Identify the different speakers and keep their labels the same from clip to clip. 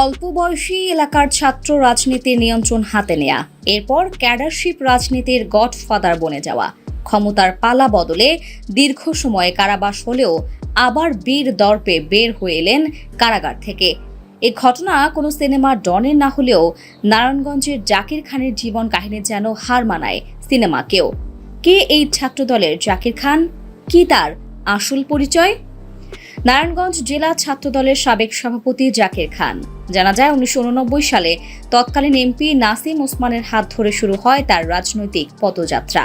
Speaker 1: অল্প বয়সী এলাকার ছাত্র রাজনীতির নিয়ন্ত্রণ হাতে নেয়া। এরপর ক্যাডারশিপ রাজনীতির গডফাদার বনে যাওয়া। ক্ষমতার পালা বদলে দীর্ঘ সময় কারাবাস হলেও আবার বীর দর্পে বের হয়ে এলেন কারাগার থেকে। এ ঘটনা কোনো সিনেমার ডনের না হলেও নারায়ণগঞ্জের জাকির খানের জীবন কাহিনী যেন হার মানায় সিনেমাকেও। কে এই ছাত্রদলের জাকির খান? কি তার আসল পরিচয়? নারায়ণগঞ্জ জেলা ছাত্রদলের সাবেক সভাপতি জাকির খান। জানা যায়, উনিশশো উননব্বই সালে তৎকালীন এমপি নাসিম ওসমানের হাত ধরে শুরু হয় তার রাজনৈতিক পদযাত্রা।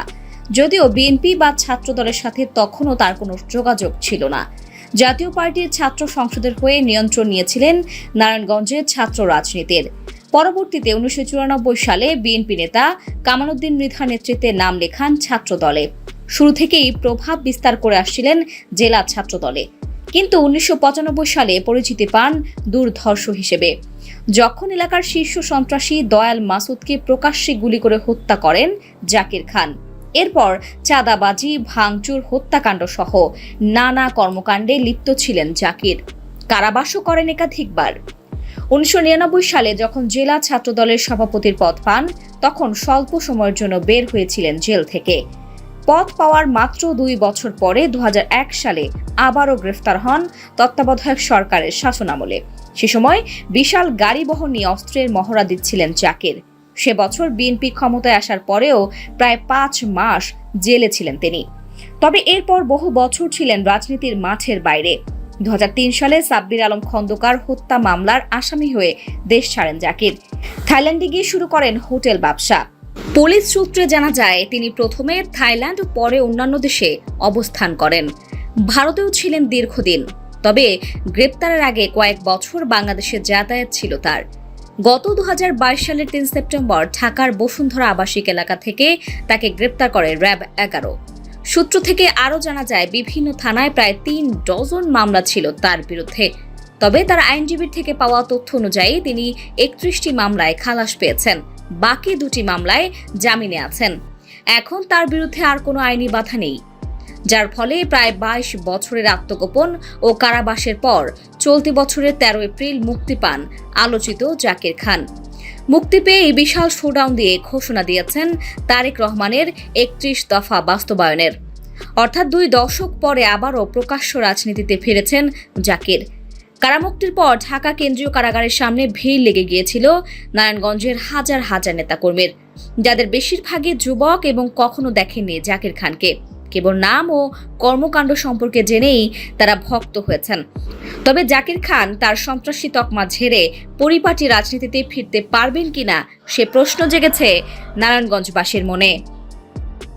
Speaker 1: যদিও বিএনপি বা ছাত্রদলের সাথে তখনও তার কোনো যোগাযোগ ছিল না। জাতীয় পার্টির ছাত্র সংসদের হয়ে নিয়ন্ত্রণ নিয়েছিলেন নারায়ণগঞ্জের ছাত্র রাজনীতির। পরবর্তীতে উনিশশো চুরানব্বই সালে বিএনপি নেতা কামালউদ্দিন মৃধার নেতৃত্বে নাম লেখান ছাত্রদলে। শুরু থেকেই প্রভাব বিস্তার করে আসছিলেন জেলা ছাত্রদলে। কিন্তু উনিশশো পঁচানব্বই সালে পরিচিতি পান দুর্ধর্ষ হিসেবে। যখন এলাকার শীর্ষ সন্ত্রাসী দয়াল মাসুদকে প্রকাশ্যে গুলি করে হত্যা করেন জাকির খান। এরপর চাঁদাবাজি, ভাঙচুর, হত্যাকাণ্ড সহ নানা কর্মকাণ্ডে লিপ্ত ছিলেন জাকির। কারাবাসও করেন একাধিকবার। উনিশশো নিরানব্বই সালে যখন জেলা ছাত্রদলের সভাপতির পদ পান, তখন স্বল্প সময়ের জন্য বের হয়েছিলেন জেল থেকে। পদ পাওয়ার মাত্র দুই বছর পরে দু হাজার এক সালে আবারও গ্রেফতার হন তত্ত্বাবধায়ক সরকারের শাসনামলে। সে সময় বিশাল গাড়ি বহন নিয়ে অস্ত্রের মহড়া দিচ্ছিলেন জাকির সে বছর বিএনপি ক্ষমতায় আসার পরেও প্রায় পাঁচ মাস জেলে ছিলেন তিনি। তবে এরপর বহু বছর ছিলেন রাজনীতির মাঠের বাইরে। দু হাজার তিন সালে সাব্বির আলম খন্দকার হত্যা মামলার আসামি হয়ে দেশ ছাড়েন জাকির। থাইল্যান্ডে গিয়ে শুরু করেন হোটেল ব্যবসা পুলিশ সূত্রে জানা যায়, তিনি প্রথমে থাইল্যান্ড, পরে অন্যান্য দেশে অবস্থান করেন। ভারতেও ছিলেন দীর্ঘদিন। তবে গ্রেপ্তারের আগে কয়েক বছর বাংলাদেশে যাতায়াত ছিল তার। গত দু হাজার বাইশ সালের তিন সেপ্টেম্বর ঢাকার বসুন্ধরা আবাসিক এলাকা থেকে তাকে গ্রেপ্তার করে র্যাব এগারো। সূত্র থেকে আরও জানা যায়, বিভিন্ন থানায় প্রায় তিন ডজন মামলা ছিল তার বিরুদ্ধে। তবে তার আইনজীবীর থেকে পাওয়া তথ্য অনুযায়ী তিনি একত্রিশটি মামলায় খালাস পেয়েছেন। বাকি দুটি মামলায় জামিনে আছেন। এখন তার বিরুদ্ধে আর কোনো আইনি বাধা নেই। যার ফলে প্রায় বাইশ বছরের আত্মগোপন ও কারাবাসের পর চলতি বছরের তেরো এপ্রিল মুক্তি পান আলোচিত জাকির খান। মুক্তি পেয়ে এই বিশাল শোডাউন দিয়ে ঘোষণা দিয়েছেন তারেক রহমানের একত্রিশ দফা বাস্তবায়নের। অর্থাৎ দুই দশক পরে আবারও প্রকাশ্য রাজনীতিতে ফিরেছেন জাকির। কারামুক্তির পর ঢাকা কেন্দ্রীয় কারাগারের সামনে ভিড় লেগে গিয়েছিল নারায়ণগঞ্জের হাজার হাজার নেতাকর্মীর। যাদের বেশিরভাগই যুবক এবং কখনো দেখেননি জাকির খানকে। কেবল নাম ও কর্মকাণ্ড সম্পর্কে জেনেই তারা ভক্ত হয়েছেন। তবে জাকির খান তার সন্ত্রাসী তকমা ঝেড়ে পরিপাটি রাজনীতিতে ফিরতে পারবেন কিনা সে প্রশ্ন জেগেছে নারায়ণগঞ্জবাসীর মনে।